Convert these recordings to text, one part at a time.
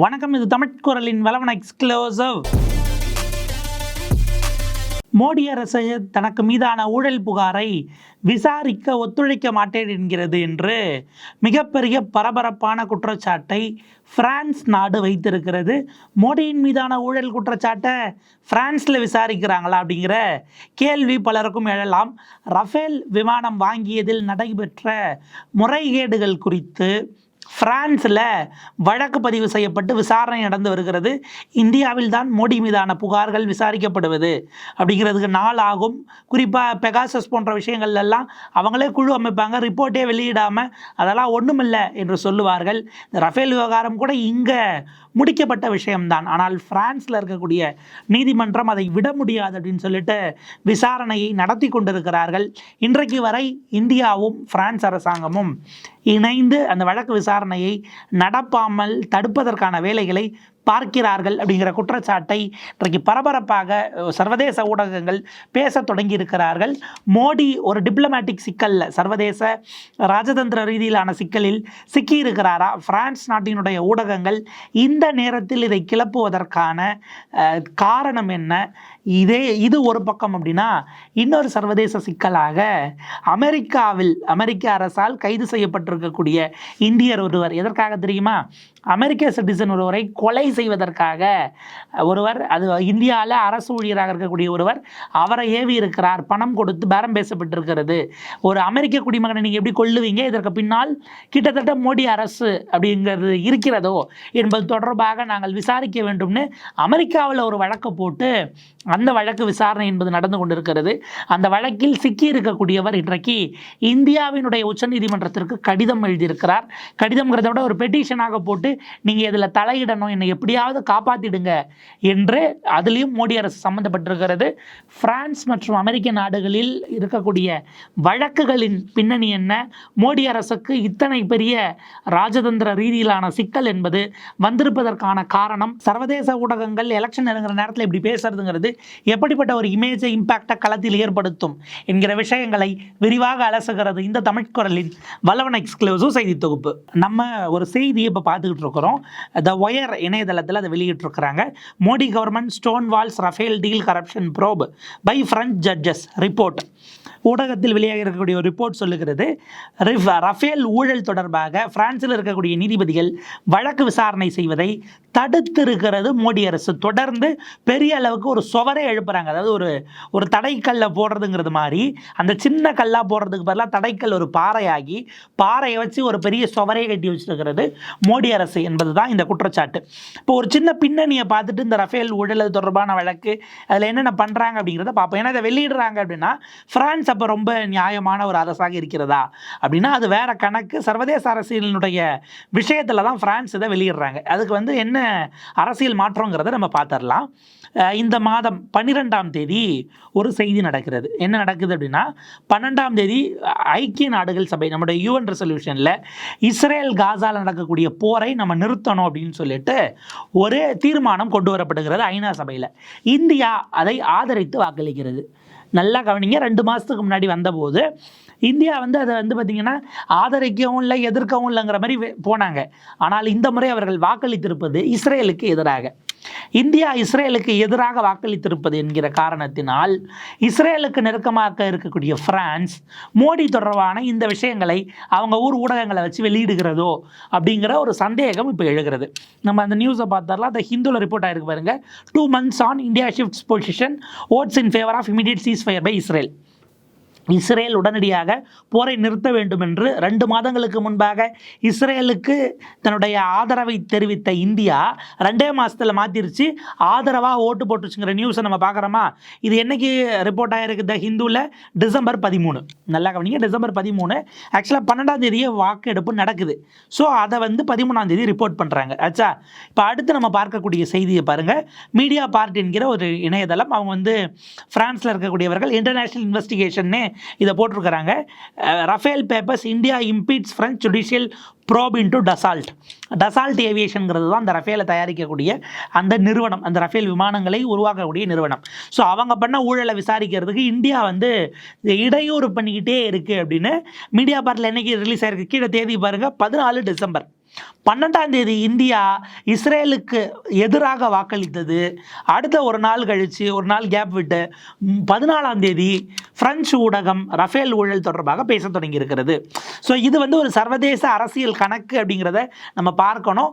வணக்கம் இது தமிழ் குரலின் வளவன எக்ஸ்க்ளோசிவ் மோடி அரசு தனக்கு மீதான ஊழல் புகாரை விசாரிக்க ஒத்துழைக்க மாட்டேன் என்கிறது என்று மிகப்பெரிய பரபரப்பான குற்றச்சாட்டை பிரான்ஸ் நாடு வைத்திருக்கிறது. மோடியின் மீதான ஊழல் குற்றச்சாட்டை பிரான்ஸில் விசாரிக்கிறாங்களா அப்படிங்கிற கேள்வி பலருக்கும் எழலாம். ரஃபேல் விமானம் வாங்கியதில் நடைபெற்ற முறைகேடுகள் குறித்து பிரான்ஸில் வழக்கு பதிவு செய்யப்பட்டு விசாரணை நடந்து வருகிறது. இந்தியாவில் தான் மோடி மீதான புகார்கள் விசாரிக்கப்படுவது. அப்படிங்கிறதுக்கு நாள் ஆகும். குறிப்பாக பெகாசஸ் போன்ற விஷயங்கள்லாம் அவங்களே குழு அமைப்பாங்க. ரிப்போர்ட்டே வெளியிடாமல் அதெல்லாம் ஒன்றுமில்லை என்று சொல்லுவார்கள். இந்த ரஃபேல் விவகாரம் கூட இங்கே முடிக்கப்பட்ட விஷயம்தான். ஆனால் பிரான்ஸில் இருக்கக்கூடிய நீதிமன்றம் அதை விட முடியாது அப்படின்னு சொல்லிட்டு விசாரணையை நடத்தி கொண்டிருக்கிறார்கள். இன்றைக்கு வரை இந்தியாவும் பிரான்ஸ் அரசாங்கமும் இணைந்து அந்த வழக்கு விசாரணையை நடப்பாமல் தடுப்பதற்கான வேலைகளை பார்க்கிறார்கள் அப்படிங்கிற குற்றச்சாட்டை இன்றைக்கு பரபரப்பாக சர்வதேச ஊடகங்கள் பேச தொடங்கி இருக்கிறார்கள் மோடி ஒரு டிப்ளமேட்டிக் சிக்கலில் சர்வதேச ராஜதந்திர ரீதியிலான சிக்கலில் சிக்கியிருக்கிறாரா? பிரான்ஸ் நாட்டினுடைய ஊடகங்கள் இந்த நேரத்தில் இதை கிளப்புவதற்கான காரணம் என்ன? இதே இது ஒரு பக்கம் அப்படின்னா இன்னொரு சர்வதேச சிக்கலாக அமெரிக்காவில் அமெரிக்க அரசால் கைது செய்யப்பட்டிருக்கக்கூடிய இந்தியர் ஒருவர் எதற்காக தெரியுமா? அமெரிக்க சிட்டிசன் ஒருவரை கொலை செய்வதற்காக ஒருவர் அது இந்தியாவில் அரசு ஊழியராக இருக்கக்கூடிய ஒருவர் அவரை ஏவி இருக்கிறார் பணம் கொடுத்து பேரம் பேசப்பட்டிருக்கிறது. ஒரு அமெரிக்க குடிமகனை நீங்கள் எப்படி கொள்ளுவீங்க இதற்கு பின்னால் கிட்டத்தட்ட மோடி அரசு அப்படிங்கிறது இருக்கிறதோ என்பது தொடர்பாக நாங்கள் விசாரிக்க வேண்டும்னு அமெரிக்காவில் ஒரு வழக்கு போட்டு அந்த வழக்கு விசாரணை என்பது நடந்து கொண்டிருக்கிறது. அந்த வழக்கில் சிக்கி இருக்கக்கூடியவர் இன்றைக்கு இந்தியாவினுடைய உச்சநீதிமன்றத்திற்கு கடிதம் எழுதியிருக்கிறார். கடிதம்ங்கிறத விட ஒரு பெட்டிஷனாக போட்டு நீங்கள் இதில் தலையிடணும் என்னை எப்படியாவது காப்பாற்றிடுங்க என்று அதுலேயும் மோடி அரசு சம்மந்தப்பட்டிருக்கிறது. பிரான்ஸ் மற்றும் அமெரிக்க நாடுகளில் இருக்கக்கூடிய வழக்குகளின் பின்னணி என்ன? மோடி அரசுக்கு இத்தனை பெரிய ராஜதந்திர ரீதியிலான சிக்கல் என்பது வந்திருப்பதற்கான காரணம். சர்வதேச ஊடகங்கள் எலெக்ஷன் நெருங்குற நேரத்தில் இப்படி பேசுறதுங்கிறது எப்படிப்பட்ட ஒரு இமேஜை இம்பேக்டை களத்தில் ஏற்படுத்தும் என்கிற விஷயங்களை விரிவாக அலசுகிறது இந்த தமிழ் குரலின் வல்லவன் எக்ஸ்க்ளூசிவ் செய்தி தொகுப்பு. நம்ம ஒரு செய்தியை இப்போ பார்த்துக்கிட்டு இருக்கிறோம். த ஒயர் இணையதளத்தில் அதை வெளியிட்டிருக்கிறாங்க. Modi government stone walls Rafale deal corruption probe by French judges report ஊடகத்தில் வெளியாக இருக்கக்கூடிய ஒரு ரிப்போர்ட் சொல்லுகிறது. ரஃபேல் ஊழல் தொடர்பாக பிரான்சில் இருக்கக்கூடிய நீதிபதிகள் வழக்கு விசாரணை செய்வதை தடுத்திருக்கிறது மோடி அரசு. தொடர்ந்து பெரிய அளவுக்கு ஒரு சுவரே எழுப்புறாங்க. அதாவது ஒரு ஒரு தடைக்கல்லை போடுறதுங்கிறது மாதிரி அந்த சின்ன கல்லாக போடுறதுக்கு பதிலாக தடைக்கல் ஒரு பாறையாகி பாறையை வச்சு ஒரு பெரிய சுவரையை கட்டி வச்சிருக்கிறது மோடி அரசு என்பது தான் இந்த குற்றச்சாட்டு. இப்போ ஒரு சின்ன பின்னணியை பார்த்துட்டு இந்த ரஃபேல் ஊழல் தொடர்பான வழக்கு அதில் என்னென்ன பண்ணுறாங்க அப்படிங்கிறத பார்ப்போம். ஏன்னா இதை வெளியிடுறாங்க அப்படின்னா ஃப்ரான்ஸ் அப்போ ரொம்ப நியாயமான ஒரு அரசாக இருக்கிறதா? அப்படின்னா அது வேற கணக்கு. சர்வதேச அரசியலினுடைய விஷயத்தில் தான் பிரான்ஸ் இதை வெளியிடுறாங்க. அதுக்கு வந்து என்ன அரசியல் மாற்றங்கிறத நம்ம பார்த்துடலாம் இந்த மாதம் பன்னிரெண்டாம் தேதி ஒரு செய்தி நடக்கிறது. என்ன நடக்குது அப்படின்னா பன்னெண்டாம் தேதி ஐக்கிய நாடுகள் சபை நம்முடைய யூஎன் ரெசல்யூஷனில் இஸ்ரேல் காசாவில் நடக்கக்கூடிய போரை நம்ம நிறுத்தணும் அப்படின்னு சொல்லிட்டு ஒரு தீர்மானம் கொண்டு வரப்படுகிறது ஐநா சபையில். இந்தியா அதை ஆதரித்து வாக்களிக்கிறது. நல்லா கவனிங்க. ரெண்டு மாதத்துக்கு முன்னாடி வந்தபோது இந்தியா வந்து அதை வந்து பார்த்திங்கன்னா ஆதரிக்கவும் இல்லை எதிர்க்கவும் இல்லைங்கிற மாதிரி போனாங்க. ஆனால் இந்த முறை அவர்கள் வாக்களித்திருப்பது இஸ்ரேலுக்கு எதிராக. இந்தியா இஸ்ரேலுக்கு எதிராக வாக்களித்திருப்பது என்கிற காரணத்தினால் இஸ்ரேலுக்கு நெருக்கமாக இருக்கக்கூடிய பிரான்ஸ் மோடி தொடர்பான இந்த விஷயங்களை அவங்க ஊர் ஊடகங்களை வச்சு வெளியிடுகிறதோ அப்படிங்கிற ஒரு சந்தேகம் இப்போ எழுகிறது. நம்ம அந்த நியூஸை பார்த்தரலாம் அந்த ஹிந்துவில் ரிப்போர்ட் ஆயிருக்கு பாருங்க. Two months on India shifts position votes in favour of immediate ceasefire by Israel Israel உடனடியாக போரை நிறுத்த வேண்டும் என்று ரெண்டு மாதங்களுக்கு முன்பாக இஸ்ரேலுக்கு தன்னுடைய ஆதரவை தெரிவித்த இந்தியா ரெண்டே மாதத்தில் மாற்றிருச்சு ஆதரவாக ஓட்டு போட்டுச்சுங்கிற நியூஸை நம்ம பார்க்குறோமா? இது என்னைக்கு ரிப்போர்ட் ஆகிருக்கு த ஹிந்துவில் டிசம்பர் பதிமூணு. நல்லா கவனிங்க டிசம்பர் பதிமூணு. ஆக்சுவலாக பன்னெண்டாம் தேதியே வாக்கெடுப்பு நடக்குது. ஸோ அதை வந்து பதிமூணாம் தேதி ரிப்போர்ட் பண்ணுறாங்க ஆச்சா இப்போ அடுத்து நம்ம பார்க்கக்கூடிய செய்தியை பாருங்கள் மீடியா பார்ட் என்கிற ஒரு இணையதளம் அவங்க வந்து ஃப்ரான்ஸில் இருக்கக்கூடியவர்கள் இன்டர்நேஷ்னல் இன்வெஸ்டிகேஷன்னே இதை போட்டிருக்கிறாங்க. Rafale papers India impedes French judicial probe into Dassault Dassault ஏவியேஷனுங்கிறது தான் அந்த ரஃபேலை தயாரிக்கக்கூடிய அந்த நிறுவனம் அந்த ரஃபேல் விமானங்களை உருவாக்கக்கூடிய நிறுவனம். ஸோ அவங்க பண்ண ஊழலை விசாரிக்கிறதுக்கு இந்தியா வந்து இடையூறு பண்ணிக்கிட்டே இருக்குது அப்படின்னு மீடியா பார்ட்டில் என்னைக்கு ரிலீஸ் ஆயிருக்கு? கீழே தேதி பாருங்கள் பதினாலு டிசம்பர். பன்னெண்டாம் தேதி இந்தியா இஸ்ரேலுக்கு எதிராக வாக்களித்தது. அடுத்த ஒரு நாள் கழித்து ஒரு நாள் கேப் விட்டு பதினாலாம் தேதி பிரெஞ்சு ஊடகம் ரஃபேல் ஊழல் தொடர்பாக பேச தொடங்கி இருக்கிறது ஸோ இது வந்து ஒரு சர்வதேச அரசியல் கணக்கு அப்படிங்கிறத நம்ம பார்க்கணும்.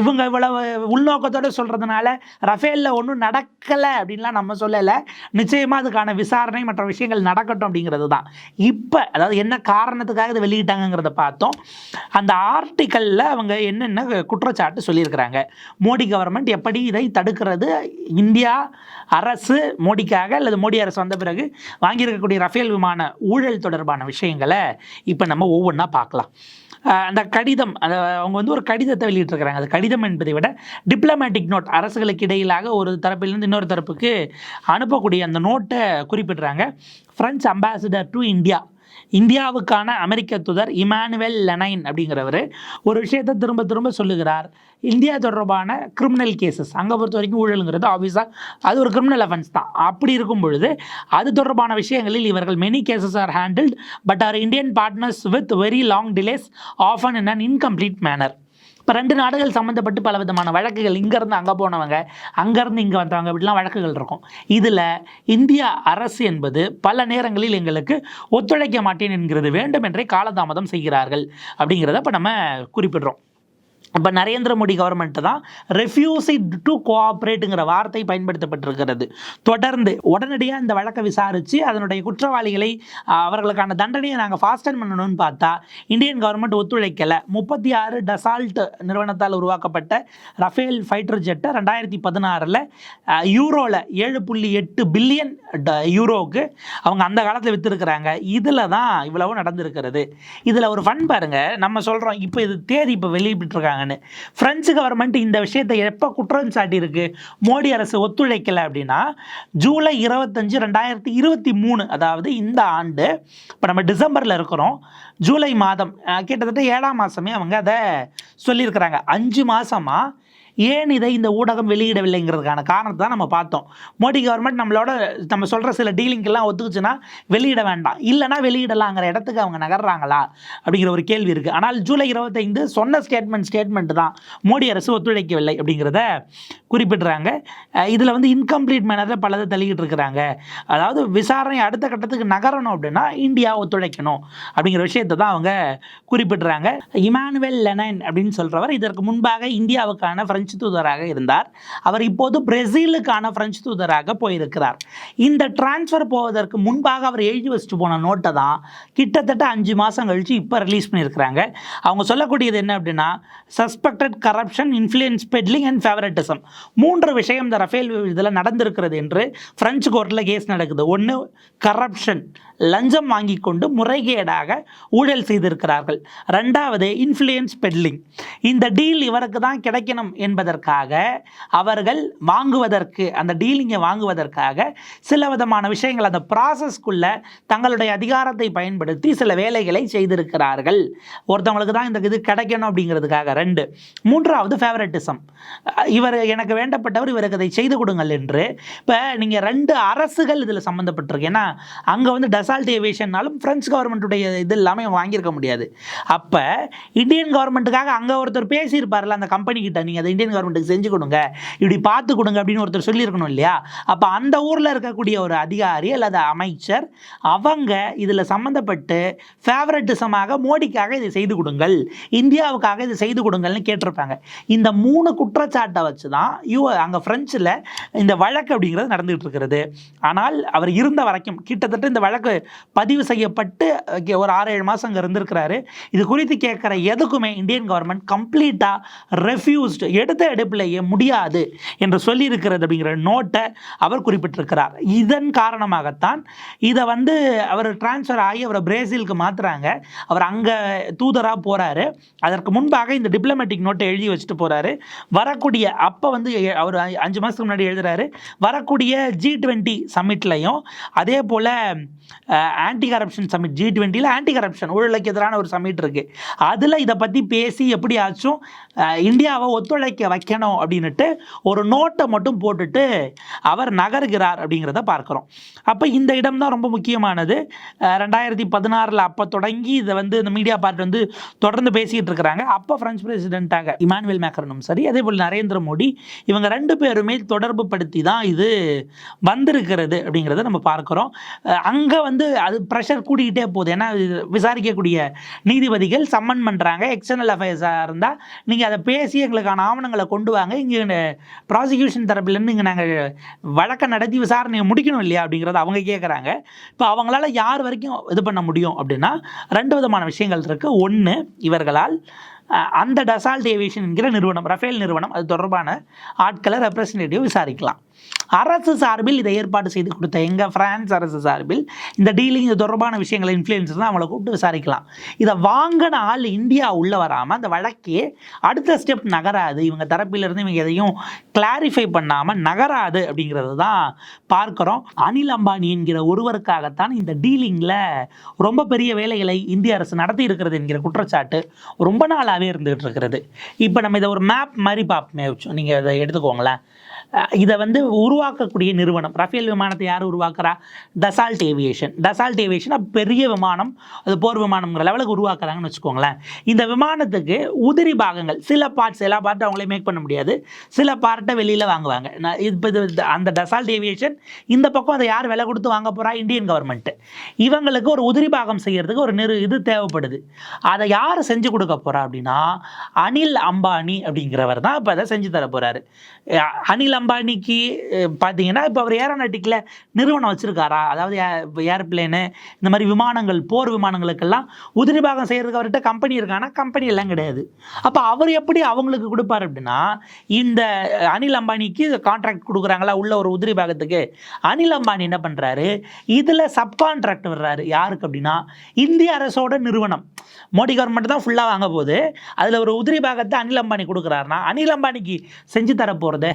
இவங்க இவ்வளவு உள்நோக்கத்தோடு சொல்கிறதுனால ரஃபேலில் ஒன்றும் நடக்கலை அப்படின்லாம் நம்ம சொல்லலை. நிச்சயமாக அதுக்கான விசாரணை மற்ற விஷயங்கள் நடக்கட்டும் அப்படிங்கிறது தான். இப்போ அதாவது என்ன காரணத்துக்காக இதை வெளியிட்டாங்கங்கிறத பார்த்தோம். அந்த ஆர்டிக்கலில் அவங்க என்னென்ன குற்றச்சாட்டு சொல்லியிருக்கிறாங்க? மோடி கவர்மெண்ட் எப்படி இதை தடுக்கிறது? இந்தியா அரசு மோடிக்காக அல்லது மோடி அரசு வந்த பிறகு வாங்கியிருக்கக்கூடிய ரஃபேல் விமான ஊழல் தொடர்பான விஷயங்களை இப்போ நம்ம ஒவ்வொன்றா பார்க்கலாம். அந்த கடிதம் அதை அவங்க வந்து ஒரு கடிதத்தை வெளியிட்டிருக்கிறாங்க. அது கடிதம் என்பதை விட டிப்ளமேட்டிக் நோட் அரசுகளுக்கு இடையிலாக ஒரு தரப்பிலிருந்து இன்னொரு தரப்புக்கு அனுப்பக்கூடிய அந்த நோட்டை குறிப்பிடுறாங்க. ஃப்ரெஞ்ச் அம்பாசிடர் டு இந்தியா இந்தியாவுக்கான அமெரிக்க தூதர் இமானுவேல் லெனைன் அப்படிங்கிறவர் ஒரு விஷயத்தை திரும்ப திரும்ப சொல்லுகிறார். இந்தியா தொடர்பான கிரிமினல் கேசஸ் அங்கே பொறுத்த வரைக்கும் ஊழலுங்கிறது ஆஃபீஸாக அது ஒரு கிரிமினல் அஃபென்ஸ் தான். அப்படி இருக்கும் பொழுது அது தொடர்பான விஷயங்களில் இவர்கள் many cases are handled but are Indian partners with very long delays often in an incomplete manner இப்போ ரெண்டு நாடுகள் சம்மந்தப்பட்டு பல விதமான வழக்குகள் இங்கேருந்து அங்கே போனவங்க அங்கேருந்து இங்கே வந்தவங்க இப்படிலாம் வழக்குகள் இருக்கும். இதில் இந்திய அரசு என்பது பல நேரங்களில் எங்களுக்கு ஒத்துழைக்க மாட்டேன் என்கிறது வேண்டும் என்றே காலதாமதம் செய்கிறார்கள் அப்படிங்கிறத இப்போ நம்ம குறிப்பிடுறோம். இப்போ நரேந்திர மோடி கவர்மெண்ட் தான் ரெஃப்யூசி டு கோஆப்ரேட்டுங்கிற வார்த்தை பயன்படுத்தப்பட்டிருக்கிறது. தொடர்ந்து உடனடியாக இந்த வழக்கை விசாரித்து அதனுடைய குற்றவாளிகளை அவர்களுக்கான தண்டனையை நாங்கள் ஃபாஸ்டன் பண்ணணும்னு பார்த்தா இந்தியன் கவர்மெண்ட் ஒத்துழைக்கலை. முப்பத்தி ஆறு டசால்ட் நிறுவனத்தால் உருவாக்கப்பட்ட ரஃபேல் ஃபைட்டர் ஜெட்டை ரெண்டாயிரத்தி பதினாறில் யூரோவில் ஏழு புள்ளி எட்டு பில்லியன் யூரோவுக்கு அவங்க அந்த காலத்தில் விற்றுருக்குறாங்க இதில் தான் இவ்வளவு நடந்திருக்கிறது. இதில் ஒரு ஃபன் பாருங்கள் நம்ம சொல்கிறோம் இப்போ இது தேதி இப்போ வெளியிட்டிருக்காங்கன்னு பிரெஞ்சு கவர்மெண்ட் இந்த விஷயத்தை எப்போ குற்றம் சாட்டியிருக்கு? மோடி அரசு ஒத்துழைக்கலை அப்படின்னா ஜூலை இருபத்தஞ்சு ரெண்டாயிரத்தி இருபத்தி மூணு அதாவது இந்த ஆண்டு இப்போ நம்ம டிசம்பரில் இருக்கிறோம் ஜூலை மாதம் கிட்டத்தட்ட ஏழாம் மாதமே அவங்க அதை சொல்லியிருக்கிறாங்க. அஞ்சு மாதமாக ஏன் இதை இந்த ஊடகம் வெளியிடவில்லைங்கிறதுக்கான காரணத்தை தான் நம்ம பார்த்தோம். மோடி கவர்மெண்ட் நம்மளோட நம்ம சொல்கிற சில டீலிங்கெல்லாம் ஒத்துக்குச்சுன்னா வெளியிட வேண்டாம். இல்லைனா வெளியிடலாங்கிற இடத்துக்கு அவங்க நகர்றாங்களா? அப்படிங்கிற ஒரு கேள்வி இருக்குது ஆனால் ஜூலை இருபத்தைந்து சொன்ன ஸ்டேட்மெண்ட் ஸ்டேட்மெண்ட் தான் மோடி அரசு ஒத்துழைக்கவில்லை அப்படிங்கிறத குறிப்பிடுறாங்க. இதில் வந்து இன்கம்ப்ளீட் மேனரில் பலதை தள்ளிக்கிட்டு இருக்கிறாங்க. அதாவது விசாரணை அடுத்த கட்டத்துக்கு நகரணும் அப்படின்னா இந்தியா ஒத்துழைக்கணும் அப்படிங்கிற விஷயத்தை தான் அவங்க குறிப்பிடுறாங்க. இமானுவேல் லெனன் அப்படின்னு சொல்கிறவர் இதற்கு முன்பாக இந்தியாவுக்கான பிரெஞ்சு தூதராக இருந்தார். அவர் இப்போது பிரேசிலுக்கான பிரெஞ்சு தூதராக போயிருக்கிறார். இந்த டிரான்ஸ்ஃபர் போவதற்கு முன்பாக அவர் எழுதி வச்சுட்டு போன நோட்டை தான் கிட்டத்தட்ட அஞ்சு மாதம் கழித்து இப்போ ரிலீஸ் பண்ணியிருக்கிறாங்க. அவங்க சொல்லக்கூடியது என்ன அப்படின்னா suspected corruption influence peddling and favouritism மூன்று விஷயம் இந்த ரஃபேல் இதில் நடந்திருக்கிறது என்று பிரெஞ்சு கோர்ட்டில் கேஸ் நடக்குது. ஒன்று கரப்ஷன் லஞ்சம் வாங்கி கொண்டு முறைகேடாக ஊழல் செய்திருக்கிறார்கள். ரெண்டாவது இன்ஃப்ளூயன்ஸ் பெட்லிங் இந்த டீல் இவருக்கு தான் கிடைக்கணும் என்பதற்காக அவர்கள் வாங்குவதற்கு அந்த டீலிங்கை வாங்குவதற்காக சில விதமான விஷயங்கள் அந்த ப்ராசஸ்க்குள்ள தங்களுடைய அதிகாரத்தை பயன்படுத்தி சில வேலைகளை செய்திருக்கிறார்கள். ஒருத்தவங்களுக்கு தான் இந்த இது கிடைக்கணும் அப்படிங்கிறதுக்காக. ரெண்டு மூன்றாவது ஃபேவரட்டிசம் இவர் எனக்கு வேண்டப்பட்டவர் இவருக்கு அதை செய்து கொடுங்கள் என்று. இப்போ நீங்கள் ரெண்டு அரசுகள் இதில் சம்மந்தப்பட்டிருக்கு ஏன்னா அங்கே வந்து டசால்ட் ஏவியேஷன்னாலும் ஃப்ரெஞ்சு கவர்மெண்ட்டுடைய இது எல்லாமே வாங்கியிருக்க முடியாது. அப்போ இந்தியன் கவர்மெண்ட்டுக்காக அங்கே ஒருத்தர் பேசியிருப்பார்ல அந்த கம்பெனி கிட்ட நீங்கள் அதை இந்தியன் கவர்மெண்ட்டுக்கு செஞ்சு கொடுங்க. இப்படி பார்த்து கொடுங்க அப்படின்னு ஒருத்தர் சொல்லியிருக்கணும் இல்லையா? அப்போ அந்த ஊரில் இருக்கக்கூடிய ஒரு அதிகாரி அல்லது அமைச்சர் அவங்க இதில் சம்மந்தப்பட்டு ஃபேவரட்டிசமாக மோடிக்காக இதை செய்து கொடுங்கள் இந்தியாவுக்காக இதை செய்து கொடுங்கள்னு கேட்டிருப்பாங்க. இந்த மூணு குற்றச்சாட்டை வச்சு தான் யூ அங்கே ஃப்ரெஞ்சில் இந்த வழக்கு அப்படிங்கிறது நடந்துகிட்டு இருக்கிறது. ஆனால் அவர் இருந்த வரைக்கும் கிட்டத்தட்ட இந்த வழக்கு பதிவு செய்யப்பட்டு ஒரு ஆறு ஏழு மாதம் அங்கே இருந்திருக்கிறாரு. இது குறித்து கேட்குற எதுக்குமே இந்தியன் கவர்மெண்ட் கம்ப்ளீட்டாக ரெஃப்யூஸ்டு எடுத்த எடுப்பிலேயே முடியாது என்று சொல்லியிருக்கிறது அப்படிங்கிற நோட்டை அவர் குறிப்பிட்டிருக்கிறார். இதன் காரணமாகத்தான் இதை வந்து அவர் டிரான்ஸ்ஃபர் ஆகி அவரை பிரேசிலுக்கு மாற்றுறாங்க அவர் அங்கே தூதராக போகிறாரு அதற்கு முன்பாக இந்த டிப்ளமேட்டிக் நோட்டை எழுதி வச்சுட்டு போகிறாரு வரக்கூடிய அப்போ வந்து அவர் அஞ்சு மாதத்துக்கு முன்னாடி எழுதுறாரு. வரக்கூடிய ஜி டுவெண்ட்டி சம்மிட்லையும் அதே போல் ஆன்டி கரப்ஷன் சம்மிட் ஜி டுவெண்ட்டியில் ஆன்டி கரப்ஷன் ஊழலுக்கு எதிரான ஒரு சம்மிட் இருக்குது அதில் இதை பற்றி பேசி எப்படியாச்சும் இந்தியாவை ஒத்துழைக்க ஒத்துழைக்க வைக்கணும் அப்படின்னுட்டு ஒரு நோட்டை மட்டும் போட்டுட்டு அவர் நகர்கிறார் அப்படிங்கிறத பார்க்குறோம். அப்போ இந்த இடம் தான் ரொம்ப முக்கியமானது. ரெண்டாயிரத்தி பதினாறில் அப்போ தொடங்கி இதை வந்து இந்த மீடியா பார்ட்டி வந்து தொடர்ந்து பேசிக்கிட்டு இருக்கிறாங்க. அப்போ பிரெஞ்சு பிரசிடென்ட்டாக இமானுவேல் மேக்ரனும் சரி அதே போல் நரேந்திர மோடி இவங்க ரெண்டு பேருமே தொடர்பு படுத்தி தான் இது வந்திருக்கிறது அப்படிங்கிறத நம்ம பார்க்குறோம். அங்கே வந்து அது ப்ரெஷர் கூடிக்கிட்டே போகுது. ஏன்னா விசாரிக்கக்கூடிய நீதிபதிகள் சம்மன் பண்ணுறாங்க எக்ஸ்டர்னல் அஃபேர்ஸாக இருந்தால் நீங்கள் அதை பேசி எங்களுக்கான ஆவணம் ஆவணங்களை கொண்டு வாங்க. இங்கே ப்ராசிக்யூஷன் தரப்புலேருந்து இங்கே நாங்கள் வழக்கை நடத்தி விசாரணையை முடிக்கணும் இல்லையா அப்படிங்கிறத அவங்க கேட்குறாங்க இப்போ அவங்களால யார் வரைக்கும் இது பண்ண முடியும் அப்படின்னா ரெண்டு விதமான விஷயங்கள் இருக்குது ஒன்று இவர்களால் அந்த டசால்ட் ஏவியேஷன் என்கிற நிறுவனம் ரஃபேல் நிறுவனம் அது தொடர்பான ஆட்களை ரெப்ரசன்டேட்டிவ் விசாரிக்கலாம். அரசு சார்பில் இதை ஏற்பாடு செய்து கொடுத்த எங்கள் பிரான்ஸ் அரசு சார்பில் இந்த டீலிங் இது தொடர்பான விஷயங்களை இன்ஃப்ளூயன்ஸ் தான் அவங்கள கூப்பிட்டு விசாரிக்கலாம். இதை வாங்கின ஆள் இந்தியா உள்ளே வராமல் அந்த வழக்கே அடுத்த ஸ்டெப் நகராது. இவங்க தரப்பிலிருந்து இவங்க எதையும் கிளாரிஃபை பண்ணாமல் நகராது அப்படிங்கிறது தான் பார்க்குறோம். அனில் அம்பானி என்கிற ஒருவருக்காகத்தான் இந்த டீலிங்கில் ரொம்ப பெரிய வேலைகளை இந்திய அரசு நடத்தி இருக்கிறது என்கிற குற்றச்சாட்டு ரொம்ப நாளாகவே இருந்துகிட்டு இருக்கிறது. இப்போ நம்ம இதை ஒரு மேப் மாதிரி பார்ப்போமே நீங்கள் இதை எடுத்துக்கோங்களேன். இதை வந்து உருவாக்கக்கூடிய நிறுவனம் ரஃபேல் விமானத்தை யார் உருவாக்குறா? Dassault Aviation. டசால்ட் ஏவியேஷன் பெரிய விமானம் அது போர் விமானம்ங்கிற லெவலுக்கு உருவாக்குறாங்கன்னு வச்சுக்கோங்களேன். இந்த விமானத்துக்கு உதிரி பாகங்கள் சில பார்ட்ஸ் எல்லா பார்ட்டும் அவங்களே மேக் பண்ண முடியாது. சில பார்ட்டை வெளியில் வாங்குவாங்க. நான் இப்போ இது அந்த டசால்ட் ஏவியேஷன் இந்த பக்கம் அதை யார் விலை கொடுத்து வாங்க போகிறா இந்தியன் கவர்மெண்ட்டு இவங்களுக்கு ஒரு உதிரி பாகம் செய்கிறதுக்கு ஒரு நிறு இது தேவைப்படுது. அதை யார் செஞ்சு கொடுக்க போகிறா அப்படின்னா அனில் அம்பானி அப்படிங்கிறவர் தான் இப்போ அதை செஞ்சு தர போகிறாரு அனில் அனில் அம்பானிக்கு பார்த்தீங்கன்னா இப்போ அவர் ஏரோநாட்டிக்கில் நிறுவனம் வச்சிருக்காரா? அதாவது ஏர்பிளேனு இந்த மாதிரி விமானங்கள் போர் விமானங்களுக்கெல்லாம் உதிரி பாகம் செய்யறதுக்கு அவர்கிட்ட கம்பெனி இருக்கானா கம்பெனி எல்லாம் கிடையாது. அப்போ அவர் எப்படி அவங்களுக்கு கொடுப்பாரு அப்படின்னா இந்த அனில் அம்பானிக்கு கான்ட்ராக்ட் கொடுக்குறாங்களா? உள்ள ஒரு உதிரி பாகத்துக்கு. அனில் அம்பானி என்ன பண்ணுறாரு இதில் சப்கான்ட்ராக்ட் வர்றாரு யாருக்கு அப்படின்னா இந்திய அரசோட நிறுவனம். மோடி கவர்மெண்ட் தான் ஃபுல்லாக வாங்க போகுது. அதில் ஒரு உதிரி பாகத்தை அனில் அம்பானி கொடுக்குறாருன்னா அனில் அம்பானிக்கு செஞ்சு தர போகிறது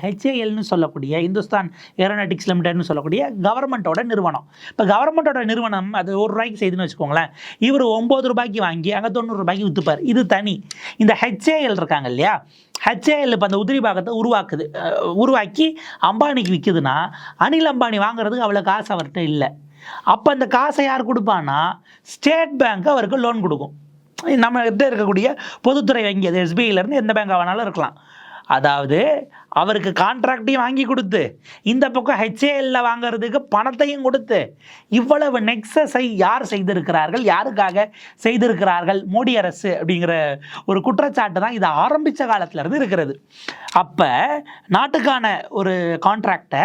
ஹெச்ஏஎல்னு சொல்லக்கூடிய இந்துஸ்தான் ஏரோனாட்டிக்ஸ் லிமிடெட்னு சொல்லக்கூடிய கவர்மெண்ட்டோட நிறுவனம். இப்போ கவர்மெண்ட்டோட நிறுவனம் அது ஒரு ரூபாய்க்கு செய்துன்னு வச்சுக்கோங்களேன். இவர் ஒம்பது ரூபாய்க்கு வாங்கி அங்கே தொண்ணூறு ரூபாய்க்கு விற்றுப்பார் இது தனி. இந்த ஹெச்ஏஎல் இருக்காங்க இல்லையா? ஹெச்ஏஎல் இப்போ அந்த உதிரி பாகத்தை உருவாக்குது. உருவாக்கி அம்பானிக்கு விற்குதுன்னா அனில் அம்பானி வாங்குறதுக்கு அவ்வளோ காசு அவர்கிட்ட இல்லை. அப்போ அந்த காசை யார் கொடுப்பான்னா ஸ்டேட் பேங்க் அவருக்கு லோன் கொடுக்கும். நம்ம கிட்ட இருக்கக்கூடிய பொதுத்துறை வங்கி அது எஸ்பிஐலேருந்து எந்த பேங்க் வேணாலும் இருக்கலாம். அதாவது அவருக்கு கான்ட்ராக்டையும் வாங்கி கொடுத்து இந்த பக்கம் ஹெச்ஏஎல்ல வாங்குறதுக்கு பணத்தையும் கொடுத்து இவ்வளவு நெக்ஸஸை யார் செய்திருக்கிறார்கள் யாருக்காக செய்திருக்கிறார்கள் மோடி அரசு அப்படிங்கிற ஒரு குற்றச்சாட்டு தான் இதை ஆரம்பித்த காலத்திலேருந்து இருக்கிறது. அப்போ நாட்டுக்கான ஒரு கான்ட்ராக்டை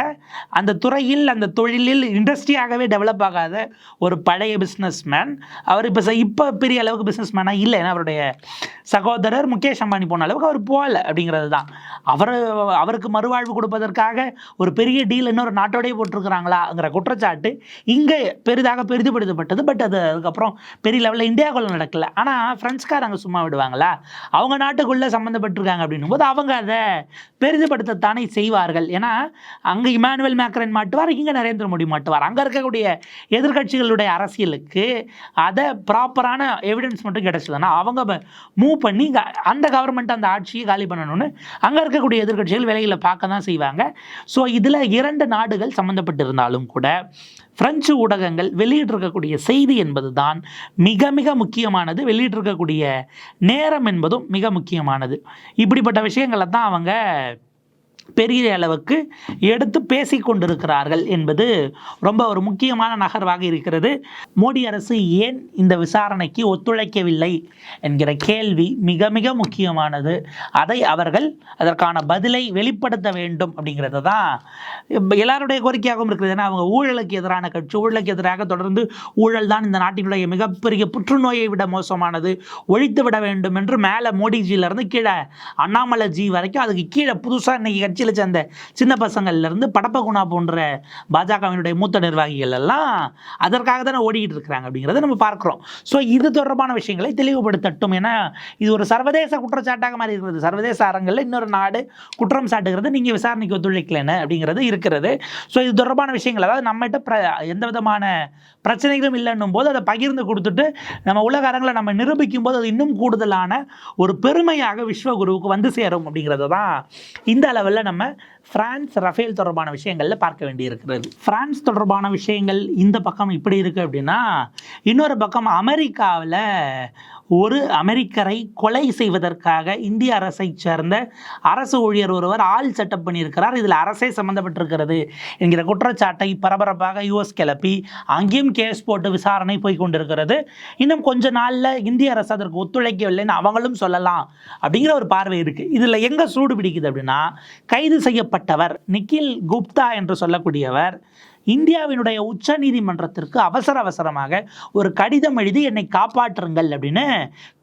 அந்த துறையில் அந்த தொழிலில் இண்டஸ்ட்ரியாகவே டெவலப் ஆகாத ஒரு பழைய பிஸ்னஸ்மேன் அவர் இப்போ இப்போ பெரிய அளவுக்கு பிஸ்னஸ்மேனாக இல்லை ஏன்னா அவருடைய சகோதரர் முகேஷ் அம்பானி போன அளவுக்கு அவர் போகல அப்படிங்கிறது தான். அவர் அவருக்கு மறுவாழ்வு கொடுப்பதற்காக ஒரு பெரிய டீல் இன்னொரு நாட்டோடய போட்டிருக்கிறாங்களாங்கிற குற்றச்சாட்டு இங்கே பெரிதாக பெரிதுபடுத்தப்பட்டது. பட் அது அதுக்கப்புறம் பெரிய லெவலில் இந்தியாவுக்குள்ள நடக்கல. ஆனால் ஃப்ரெண்ட்ஸ்காரங்க சும்மா விடுவாங்களா? அவங்க நாட்டுக்குள்ளே சம்மந்தப்பட்டிருக்காங்க அப்படின்னும் போது அவங்க அதை பெரிதுபடுத்தத்தானே செய்வார்கள். ஏன்னா அங்கே இமானுவல் மேக்ரன் மாட்டுவார் இங்கே நரேந்திர மோடி மாட்டுவார். அங்கே இருக்கக்கூடிய எதிர்க்கட்சிகளுடைய அரசியலுக்கு அதை ப்ராப்பரான எவிடன்ஸ் மட்டும் கிடைச்சதுன்னா அவங்க மூவ் பண்ணி அந்த கவர்மெண்ட் அந்த ஆட்சியை காலி பண்ணணும்னு அங்கே இருக்கக்கூடிய வேலைகளை பார்க்க தான் செய்வாங்க. ஸோ இதில் இரண்டு நாடுகள் சம்மந்தப்பட்டிருந்தாலும் கூட பிரெஞ்சு ஊடகங்கள் வெளியிட்டிருக்கக்கூடிய செய்தி என்பது தான் மிக மிக முக்கியமானது. வெளியிட்டிருக்கக்கூடிய நேரம் என்பதும் மிக முக்கியமானது. இப்படிப்பட்ட விஷயங்களை தான் அவங்க பெரிய அளவுக்கு எடுத்து பேசி கொண்டிருக்கிறார்கள் என்பது ரொம்ப ஒரு முக்கியமான நகர்வாக இருக்கிறது. மோடி அரசு ஏன் இந்த விசாரணைக்கு ஒத்துழைக்கவில்லை என்கிற கேள்வி மிக மிக முக்கியமானது. அதை அவர்கள் அதற்கான பதிலை வெளிப்படுத்த வேண்டும் அப்படிங்கிறது தான் எல்லாருடைய கோரிக்கையாகவும் இருக்கிறது. ஏன்னா அவங்க ஊழலுக்கு எதிரான கட்சி ஊழலுக்கு எதிராக தொடர்ந்து ஊழல் தான் இந்த நாட்டினுடைய மிகப்பெரிய புற்றுநோயை விட மோசமானது. ஒழித்து விட வேண்டும் என்று மேலே மோடிஜியிலேருந்து கீழே அண்ணாமலை ஜி வரைக்கும் அதுக்கு கீழே புதுசாக இன்னைக்கு கட்சியில் சேர்ந்த சின்ன பசங்கள்லேருந்து படப்பகுணா போன்ற பாஜகவினுடைய மூத்த நிர்வாகிகள் எல்லாம் அதற்காக தானே ஓடிக்கிட்டு இருக்கிறாங்க அப்படிங்கிறத நம்ம பார்க்குறோம். ஸோ இது தொடர்பான விஷயங்களை தெளிவுபடுத்தட்டும் ஏன்னா இது ஒரு சர்வதேச குற்றச்சாட்டாக மாதிரி இருக்கிறது. சர்வதேச அரங்கில் இன்னொரு நாடு குற்றம் சாட்டுகிறது நீங்கள் விசாரணைக்கு ஒத்துழைக்கலன்னு அப்படிங்கிறது இருக்கிறது. ஸோ இது தொடர்பான விஷயங்கள் அதாவது நம்மகிட்ட பிர எந்த விதமான பிரச்சனைகளும் இல்லைன்னும் போது அதை பகிர்ந்து கொடுத்துட்டு நம்ம உலக அரங்களை நம்ம நிரூபிக்கும் போது அது இன்னும் கூடுதலான ஒரு பெருமையாக விஸ்வகுருவுக்கு வந்து சேரும் அப்படிங்கிறது தான் இந்த அளவில் நம்ம பிரான்ஸ் ரஃபேல் தொடர்பான விஷயங்களில் பார்க்க வேண்டியிருக்கிறது. பிரான்ஸ் தொடர்பான விஷயங்கள் இந்த பக்கம் இப்படி இருக்குது அப்படின்னா இன்னொரு பக்கம் அமெரிக்காவில் ஒரு அமெரிக்கரை கொலை செய்வதற்காக இந்திய அரசை சேர்ந்த அரசு ஊழியர் ஒருவர் ஆள் செட்டப் பண்ணியிருக்கிறார். இதில் அரசே சம்மந்தப்பட்டிருக்கிறது என்கிற குற்றச்சாட்டை பரபரப்பாக யூஎஸ் கிளப்பி அங்கேயும் கேஸ் போட்டு விசாரணை போய் கொண்டிருக்கிறது. இன்னும் கொஞ்ச நாளில் இந்திய அரசு அதற்கு ஒத்துழைக்கவில்லைன்னு அவங்களும் சொல்லலாம் அப்படிங்கிற ஒரு பார்வை இருக்குது இதில் எங்கே சூடு பிடிக்குது அப்படின்னா கைது செய்யப்பட்டவர் நிக்கில் குப்தா என்று சொல்லக்கூடியவர் இந்தியாவினுடைய உச்ச நீதிமன்றத்திற்கு அவசர அவசரமாக ஒரு கடிதம் எழுதி என்னை காப்பாற்றுங்கள் அப்படின்னு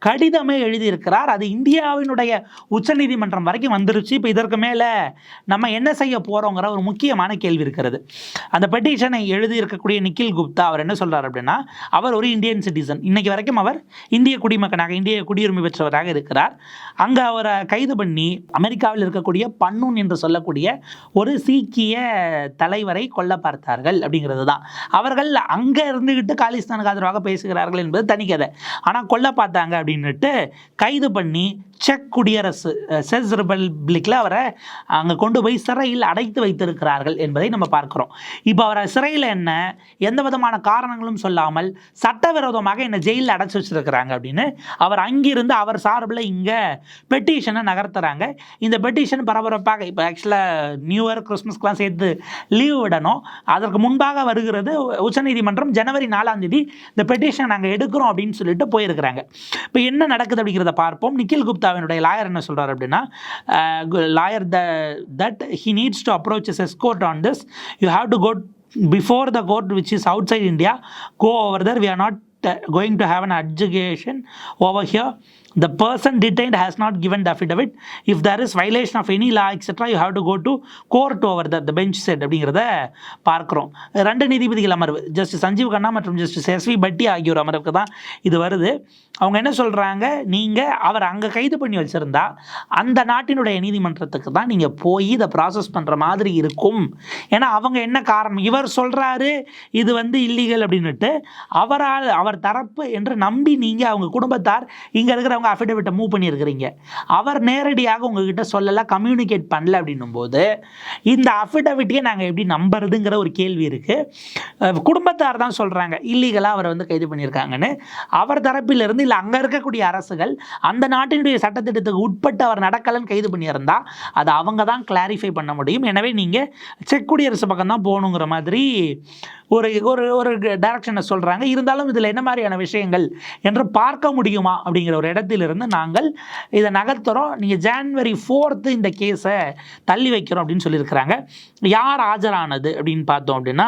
கடிதமே எழுதியிருக்கிறார். அது இந்தியாவினுடைய உச்ச நீதிமன்றம் வரைக்கும் வந்துருச்சு. இப்போ இதற்கு மேலே நம்ம என்ன செய்ய போகிறோங்கிற ஒரு முக்கியமான கேள்வி இருக்கிறது. அந்த பெட்டிஷனை எழுதியிருக்கக்கூடிய நிக்கில் குப்தா அவர் என்ன சொல்கிறார் அப்படின்னா அவர் ஒரு இந்தியன் சிட்டிசன் இன்னைக்கு வரைக்கும் அவர் இந்திய குடிமகனாக இந்திய குடியுரிமை பெற்றவராக இருக்கிறார். அங்கே அவரை கைது பண்ணி அமெரிக்காவில் இருக்கக்கூடிய பன்னூன் என்று சொல்லக்கூடிய ஒரு சீக்கிய தலைவரை கொல்ல மாட்டார்கள் அப்படிங்கிறது தான். அவர்கள் அங்கே இருந்துக்கிட்டு காலிஸ்தானுக்கு ஆதரவாக பேசுகிறார்கள் என்பது தனிக்கதை ஆனால் கொல்ல பார்த்தாங்க அப்படின்னுட்டு கைது பண்ணி செக் குடியரசு செஸ் ரிபப்ளிக்கில் அவரை அங்கே கொண்டு போய் சிறையில் அடைத்து வைத்திருக்கிறார்கள் என்பதை நம்ம பார்க்குறோம். இப்போ அவரை சிறையில் என்ன எந்த விதமான காரணங்களும் சொல்லாமல் சட்டவிரோதமாக என்னை ஜெயிலில் அடைச்சி வச்சிருக்கிறாங்க அப்படின்னு அவர் அங்கிருந்து அவர் சார்பில் இங்கே பெட்டிஷனை நகர்த்துறாங்க. இந்த பெட்டிஷன் பரபரப்பாக இப்போ ஆக்சுவலாக நியூ இயர் கிறிஸ்மஸ்க்கெலாம் சேர்த்து லீவ் விடணும். அதற்கு முன்பாக வருகிறது உச்சநீதிமன்றம் ஜனவரி நாலாம் தேதி இந்த பெட்டிஷன் நாங்கள் எடுக்கிறோம் அப்படின்னு சொல்லிட்டு போயிருக்கிறாங்க. இப்போ என்ன நடக்குது அப்படிங்கிறத பார்ப்போம். நிக்கில் குப்தாவினுடைய லாயர் என்ன சொல்கிறார் அப்படின்னா lawyer the that he needs to approach as court on this you have to go before the court which is outside India go over there we are not going to have an adjudication over here The person detained has not given the affidavit. If there is violation of any law, etc., you have to go to court over there, the bench said அப்படிங்கிறத பார்க்குறோம் ரெண்டு நீதிபதிகள் அமர்வு justice Sanjeev கண்ணா மற்றும் justice SV பட்டி ஆகியோர் அமர்வுக்கு தான் இது வருது அவங்க என்ன சொல்கிறாங்க நீங்கள் அவர் அங்கே கைது பண்ணி வச்சுருந்தா அந்த நாட்டினுடைய நீதிமன்றத்துக்கு தான் நீங்கள் போய் இதை ப்ராசஸ் பண்ணுற மாதிரி இருக்கும் ஏன்னா அவங்க என்ன காரணம் இவர் சொல்கிறாரு இது வந்து இல்லீகல் அப்படின்னுட்டு அவரால் அவர் தரப்பு என்று நம்பி நீங்கள் அவங்க குடும்பத்தார் இங்கே இருக்கிறவங்க அஃபிடவிட்டை மூவ் பண்ணியிருக்கிறீங்க. அவர் நேரடியாக உங்ககிட்ட சொல்லலை கம்யூனிகேட் பண்ணல அப்படின்னும் போது இந்த அஃபிடவிட்டியை நாங்கள் எப்படி நம்புறதுங்கிற ஒரு கேள்வி இருக்குது குடும்பத்தார் தான் சொல்கிறாங்க இல்லீகலாக அவரை வந்து கைது பண்ணியிருக்காங்கன்னு. அவர் தரப்பிலிருந்து இல்லை அங்கே இருக்கக்கூடிய அரசுகள் அந்த நாட்டினுடைய சட்டத்திட்டத்துக்கு உட்பட்டு அவர் நடக்கலன்னு கைது பண்ணியிருந்தா அதை அவங்க தான் கிளாரிஃபை பண்ண முடியும். எனவே நீங்கள் செக் குடியரசு பக்கம் தான் போகணுங்கிற மாதிரி ஒரு ஒரு ஒரு டைரக்ஷனை சொல்கிறாங்க இருந்தாலும் இதில் என்ன மாதிரியான விஷயங்கள் என்று பார்க்க முடியுமா அப்படிங்கிற ஒரு இடத்திலிருந்து நாங்கள் இதை நகர்த்துறோம். நீங்கள் ஜான்வரி ஃபோர்த்து இந்த கேஸை தள்ளி வைக்கிறோம் அப்படின்னு சொல்லியிருக்கிறாங்க. யார் ஆஜரானது அப்படின்னு பார்த்தோம் அப்படின்னா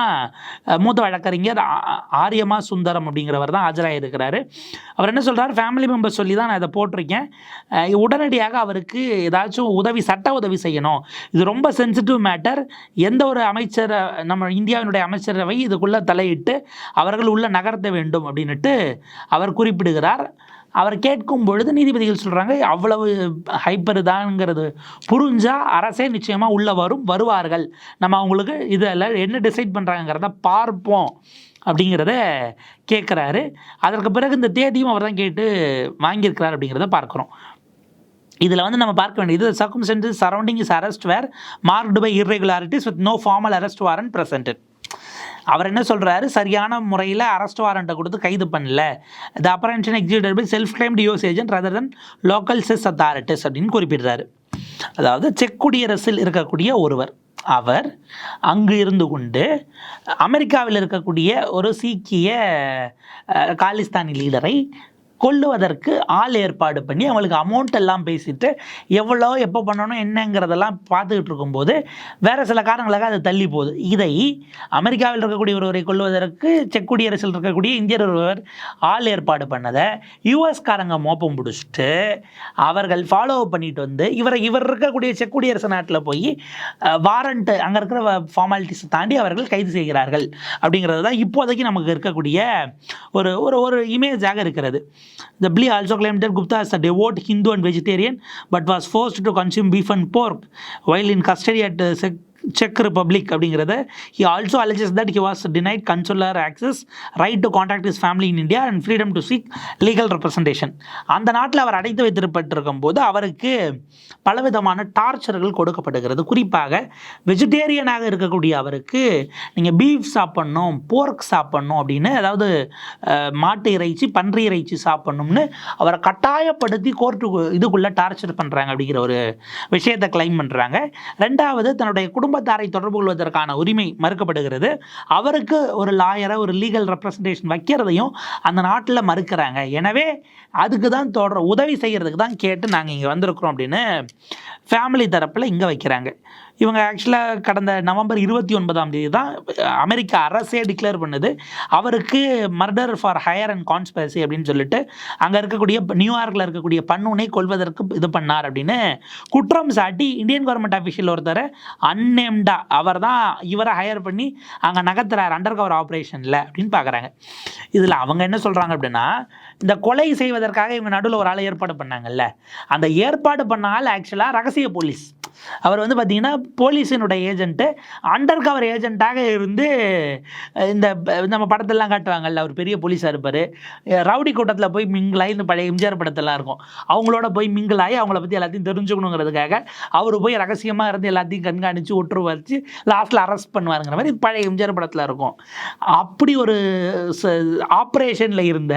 மூத்த வழக்கறிஞர் ஆ- ஆரியமா சுந்தரம் அப்படிங்கிறவர் தான் ஆஜராகிருக்கிறாரு அவர் என்ன சொல்கிறார் ஃபேமிலி மெம்பர் சொல்லி தான் நான் இதை போட்டிருக்கேன். உடனடியாக அவருக்கு ஏதாச்சும் உதவி சட்ட உதவி செய்யணும். இது ரொம்ப சென்சிட்டிவ் மேட்டர் எந்த ஒரு அமைச்சர் நம்ம இந்தியாவினுடைய அமைச்சரவை இதுக்குள்ளே தலையிட்டு அவர்கள் உள்ள நகர்த்த வேண்டும் அப்படின்னுட்டு அவர் குறிப்பிடுகிறார். அவர் கேட்கும் பொழுது நீதிபதிகள் சொல்கிறாங்க அவ்வளவு ஹைப்பர் தான்ங்கிறது புரிஞ்சால் அரசே நிச்சயமாக உள்ளே வரும் வருவார்கள். நம்ம அவங்களுக்கு இதில் என்ன டிசைட் பண்ணுறாங்கிறத பார்ப்போம். அப்படிங்கிறத கேட்குறாரு. அதற்கு பிறகு இந்த தேதியும் அவர் தான் கேட்டு வாங்கியிருக்கிறார் அப்படிங்கிறத பார்க்குறோம். இதில் வந்து நம்ம பார்க்க வேண்டியது circumstances surrounding is arrest were marked by irregularities with no formal arrest warrant present அவர் என்ன சொல்கிறாரு சரியான முறையில் அரெஸ்ட் வாரண்ட்டை கொடுத்து கைது பண்ணல. The apprehension executed by self claimed US agent rather than local Czech authorities அப்படின்னு குறிப்பிடுறாரு. அதாவது செக் குடியரசில் இருக்கக்கூடிய ஒருவர் அவர் அங்கு இருந்து கொண்டு அமெரிக்காவில் இருக்கக்கூடிய ஒரு சீக்கிய காலிஸ்தானி லீடரை கொள்ளுவதற்கு ஆள் ஏற்பாடு பண்ணி அவங்களுக்கு அமௌண்ட் எல்லாம் பேசிட்டு எவ்வளோ எப்போ பண்ணணும் என்னங்கிறதெல்லாம் பார்த்துக்கிட்டு இருக்கும்போது வேறு சில காரணங்களாக அது தள்ளி போகுது. இதை அமெரிக்காவில் இருக்கக்கூடிய ஒருவரை கொள்வதற்கு செக் குடியரசில் இருக்கக்கூடிய இந்தியர் ஒருவர் ஆள் ஏற்பாடு பண்ணதை யூஎஸ்காரங்க மோப்பம் பிடிச்சிட்டு அவர்கள் ஃபாலோ பண்ணிட்டு வந்து இவரை இவர் இருக்கக்கூடிய செக் குடியரசு நாட்டில் போய் வாரண்ட் அங்கே இருக்கிற ஃபார்மாலிட்டிஸை தாண்டி அவர்கள் கைது செய்கிறார்கள். அப்படிங்கிறது தான் இப்போதைக்கு நமக்கு இருக்கக்கூடிய ஒரு ஒரு ஒரு இமேஜாக இருக்கிறது. The Bli also claimed that Gupta is a devout Hindu and vegetarian but was forced to consume beef and pork while in custody at uh, the செக் ரிப்பப்ளிக் அப்படிங்கிறத he also alleges that he was denied consular access right to contact his family in India and freedom to seek legal representation. அந்த நாட்டில் அவர் அடைத்து வைத்திருப்பட்டிருக்கும் போது அவருக்கு பலவிதமான டார்ச்சர்கள் கொடுக்கப்படுகிறது. குறிப்பாக வெஜிடேரியனாக இருக்கக்கூடிய அவருக்கு நீங்கள் பீஃப் சாப்பிட்ணும் போர்க் சாப்பிட்ணும் அப்படின்னு அதாவது மாட்டு இறைச்சி பன்றி இறைச்சி சாப்பிட்ணும்னு அவரை கட்டாயப்படுத்தி கோர்ட்டு இதுக்குள்ளே டார்ச்சர் பண்ணுறாங்க அப்படிங்கிற ஒரு விஷயத்தை கிளைம் பண்ணுறாங்க ரெண்டாவது தன்னுடைய குடும்ப குடும்பத்தாரை தொடர்பு கொள்வதற்கான உரிமை மறுக்கப்படுகிறது. அவருக்கு ஒரு லாயரை ஒரு லீகல் ரெப்ரசன்டேஷன் வைக்கிறதையும் அந்த நாட்டில் மறுக்கிறாங்க. எனவே அதுக்கு தான் தொடர் உதவி செய்கிறதுக்கு தான் கேட்டு நாங்கள் இங்கே வந்திருக்கிறோம் அப்படின்னு ஃபேமிலி தரப்பில் இங்கே வைக்கிறாங்க. இவங்க ஆக்சுவலாக கடந்த நவம்பர் இருபத்தி ஒன்பதாம் தேதி தான் அமெரிக்க அரசே டிக்ளேர் பண்ணுது அவருக்கு murder for hire and conspiracy அப்படின்னு சொல்லிட்டு அங்கே இருக்கக்கூடிய நியூயார்க்கில் இருக்கக்கூடிய பன்னுனை கொள்வதற்கு இது பண்ணார் அப்படின்னு குற்றம் சாட்டி இந்தியன் கவர்மெண்ட் அஃபிஷியல் ஒருத்தர் அன்னேம்டா அவர் தான் இவரை ஹையர் பண்ணி அங்கே நகர்த்துறார் அண்டர் கவர் ஆப்ரேஷனில் அப்படின்னு பார்க்குறாங்க இதில் அவங்க என்ன சொல்கிறாங்க அப்படின்னா இந்த கொலை செய்வதற்காக இவங்க நடுவில் ஒரு ஆளை ஏற்பாடு பண்ணாங்கல்ல அந்த ஏற்பாடு பண்ண ஆள் ஆக்சுவலாக ரகசிய போலீஸ். அவர் வந்து பார்த்தீங்கன்னா போலீஸினுடைய ஏஜென்ட்டு அண்டர் கவர் ஏஜென்ட்டாக இருந்து இந்த நம்ம படத்தெல்லாம் காட்டுவாங்கல்ல அவர் பெரிய போலீஸாக இருப்பார். ரவுடி கூட்டத்தில் போய் மிங்கிளாகி இந்த பழைய எம்ஜிஆர் படத்தெல்லாம் இருக்கும். அவங்களோட போய் மிங்கிளாகி அவங்கள பற்றி எல்லாத்தையும் தெரிஞ்சுக்கணுங்கிறதுக்காக அவர் போய் ரகசியமாக இருந்து எல்லாத்தையும் கண்காணித்து ஒற்று வச்சு லாஸ்ட்டில் அரெஸ்ட் பண்ணுவாருங்கிற மாதிரி பழைய எம்ஜிஆர் படத்தில் இருக்கும். அப்படி ஒரு ஆப்ரேஷனில் இருந்த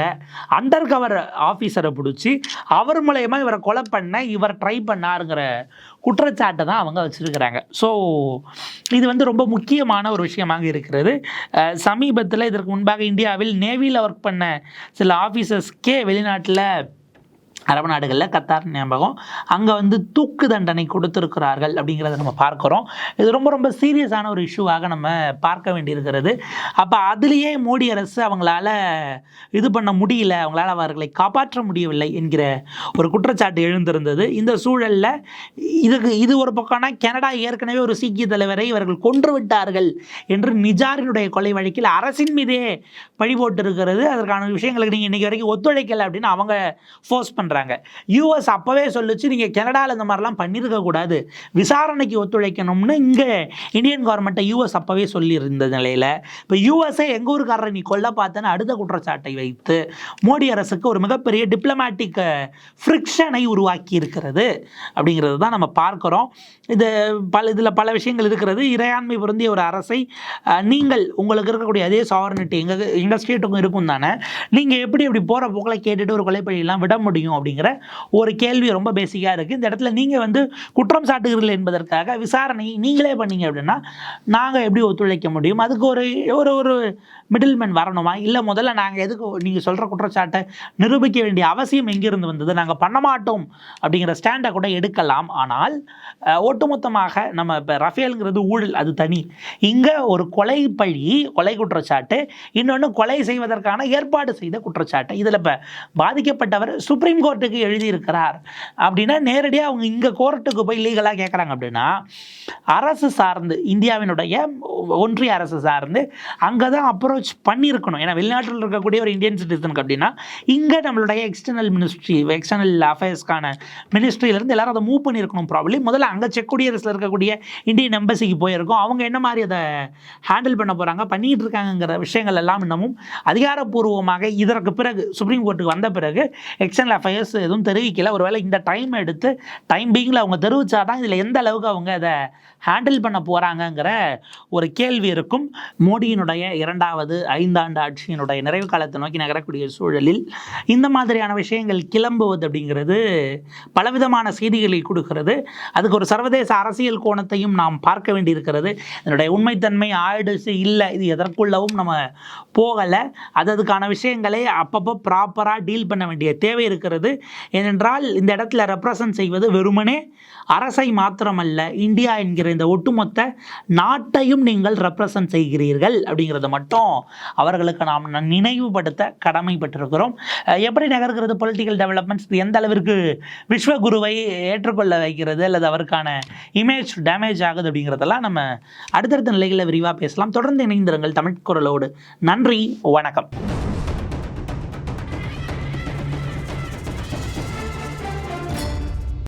அண்டர் கவர் ஆஃபீஸரை பிடிச்சி அவர் மூலயமா இவரை கொலை பண்ண இவர் ட்ரை பண்ணாருங்கிற குற்றச்சாட்டை தான் அவங்க வச்சுருக்கிறாங்க. ஸோ இது வந்து ரொம்ப முக்கியமான ஒரு விஷயமாக இருக்கிறது. சமீபத்தில் இதற்கு முன்பாக இந்தியாவில் நேவியில் ஒர்க் பண்ண சில ஆஃபீஸர்ஸ்க்கே வெளிநாட்டில் அரபு நாடுகளில் கத்தார் ஞாபகம். அங்கே வந்து தூக்கு தண்டனை கொடுத்துருக்கிறார்கள் அப்படிங்கிறத நம்ம பார்க்குறோம். இது ரொம்ப ரொம்ப சீரியஸான ஒரு இஷ்யூவாக நம்ம பார்க்க வேண்டியிருக்கிறது. அப்போ அதுலேயே மோடி அரசு அவங்களால இது பண்ண முடியல அவங்களால அவர்களை காப்பாற்ற முடியவில்லை என்கிற ஒரு குற்றச்சாட்டு எழுந்திருந்தது. இந்த சூழலில் இதுக்கு இது ஒரு பக்கம்னா கனடா ஏற்கனவே ஒரு சீக்கிய தலைவரை இவர்கள் கொன்று விட்டார்கள் என்று நிஜாரினுடைய கொலை வழக்கில் அரசின் மீதே பழி போட்டிருக்கிறது. அதற்கான விஷயங்களுக்கு நீங்கள் இன்றைக்கி வரைக்கும் ஒத்துழைக்கலை அப்படின்னு அவங்க ஃபோர்ஸ் பண்ணுறாங்க யூஎஸ் அப்போவே சொல்லுச்சு நீங்கள் கனடாவில் இந்த மாதிரிலாம் பண்ணியிருக்கக்கூடாது விசாரணைக்கு ஒத்துழைக்கணும்னு இங்கே இந்தியன் கவர்மெண்ட்டை யூஎஸ் அப்போவே சொல்லியிருந்த நிலையில் இப்போ யூஎஸ்ஏ எங்கள் ஊருக்காரரை நீ கொல்ல பார்த்தேன்னு அடுத்த குற்றச்சாட்டை வைத்து மோடி அரசுக்கு ஒரு மிகப்பெரிய டிப்ளமேட்டிக் ஃப்ரிக்ஷனை உருவாக்கி இருக்கிறது அப்படிங்கிறது தான் நம்ம பார்க்குறோம். இது பல இதில் பல விஷயங்கள் இருக்கிறது. இறையாண்மை பொருந்திய ஒரு அரசை நீங்கள் உங்களுக்கு இருக்கக்கூடிய அதே சாவரனிட்டி எங்கள் எங்கள் ஸ்டேட்டுக்கும் இருக்கும் தானே? நீங்கள் எப்படி இப்படி போகிற போக்கில் கேட்டுட்டு ஒரு கொலைப்பழியெல்லாம் விட முடியும்? அப்படிங்கிற ஒரு கேள்வி ரொம்ப பேசிக்காக இருக்குது இந்த இடத்துல நீங்கள் வந்து குற்றம் சாட்டுகிறீர்கள் என்பதற்காக விசாரணை நீங்களே பண்ணீங்க அப்படின்னா நாங்கள் எப்படி ஒத்துழைக்க முடியும்? அதுக்கு ஒரு ஒரு ஒரு மிடில்மேன் வரணுமா? இல்லை முதல்ல நாங்கள் எதுக்கு நீங்கள் சொல்கிற குற்றச்சாட்டை நிரூபிக்க வேண்டிய அவசியம் எங்கிருந்து வந்தது? நாங்கள் பண்ண மாட்டோம் அப்படிங்கிற ஸ்டாண்டை கூட எடுக்கலாம். ஆனால் ஒட்டுமொத்தமாக நம்ம இப்போ ரஃபேலுங்கிறது ஊழல் அது தனி. இங்கே ஒரு கொலை பழி கொலை குற்றச்சாட்டு இன்னொன்று கொலை செய்வதற்கான ஏற்பாடு செய்த குற்றச்சாட்டு. இதில் இப்போ பாதிக்கப்பட்டவர் சுப்ரீம் கோர்ட்டுக்கு எழுதியிருக்கிறார். அப்படின்னா நேரடியாக அவங்க இங்கே கோர்ட்டுக்கு போய் லீகலாக கேட்குறாங்க அப்படின்னா அரசு சார்ந்து இந்தியாவினுடைய ஒன்றிய அரசு சார்ந்து அங்கே தான் அப்ரோச் பண்ணியிருக்கணும். ஏன்னா வெளிநாட்டில் இருக்கக்கூடிய ஒரு இந்தியன் சிட்டிசனுக்கு அப்படின்னா இங்கே நம்மளுடைய எக்ஸ்டர்னல் மினிஸ்ட்ரி எக்ஸ்டர்னல் அஃபேர்ஸ்க்கான மினிஸ்ட்ரியிலேருந்து எல்லாரும் அதை மூவ் பண்ணியிருக்கணும் ப்ராப்ளம் முதல்ல அங்கே செக் குடியரசில் இருக்கக்கூடிய இந்தியன் எம்பசிக்கு போயிருக்கோம். அவங்க என்ன மாதிரி அதை ஹேண்டில் பண்ண போகிறாங்க பண்ணிகிட்டு இருக்காங்கங்கிற விஷயங்கள் எல்லாம் இன்னமும் அதிகாரப்பூர்வமாக இதற்கு பிறகு சுப்ரீம் கோர்ட்டுக்கு வந்த பிறகு எக்ஸ்டர்னல் அஃபேர்ஸ் கேஸ் எதுவும் தெரிவிக்கல. ஒருவேளை இந்த டைம் எடுத்து டைம் பீங்கில் அவங்க தெரிவிச்சா தான் இதில் எந்த அளவுக்கு அவங்க அதை ஹேண்டில் பண்ண போகிறாங்கங்கிற ஒரு கேள்வி இருக்கும். மோடியினுடைய இரண்டாவது ஐந்தாண்டு ஆட்சியினுடைய நிறைவு காலத்தை நோக்கி நகரக்கூடிய சூழலில் இந்த மாதிரியான விஷயங்கள் கிளம்புவது அப்படிங்கிறது பலவிதமான செய்திகளை கொடுக்கிறது. அதுக்கு ஒரு சர்வதேச அரசியல் கோணத்தையும் நாம் பார்க்க வேண்டியிருக்கிறது. இதனுடைய உண்மைத்தன்மை ஆயிடுச்சு இல்லை இது எதற்குள்ளவும் நம்ம போகலை. அது அதுக்கான விஷயங்களை அப்பப்போ ப்ராப்பராக டீல் பண்ண வேண்டிய தேவை இருக்கிறது. ஏனென்றால் இந்த இடத்துல ரெப்ரசன்ட் செய்வது வெறுமனே அரசை மாத்திரமல்ல இந்தியா என்கிற இந்த ஒட்டுமொத்த நாட்டையும் நீங்கள் ரெப்ரசன்ட் செய்கிறீர்கள் அப்படிங்கிறத மட்டும் அவர்களுக்கு நாம் நினைவுபடுத்த கடமைப்பட்டிருக்கிறோம். எப்படி நகர்கிறது பொலிட்டிக்கல் டெவலப்மெண்ட்ஸ் எந்த அளவிற்கு விஸ்வகுருவை ஏற்றுக்கொள்ள வைக்கிறது அல்லது அவருக்கான இமேஜ் டேமேஜ் ஆகுது அப்படிங்கிறதெல்லாம் நம்ம அடுத்தடுத்த நிலைகளில் விரிவாக பேசலாம். தொடர்ந்து இணைந்திருங்கள் தமிழ் குரலோடு. நன்றி வணக்கம்.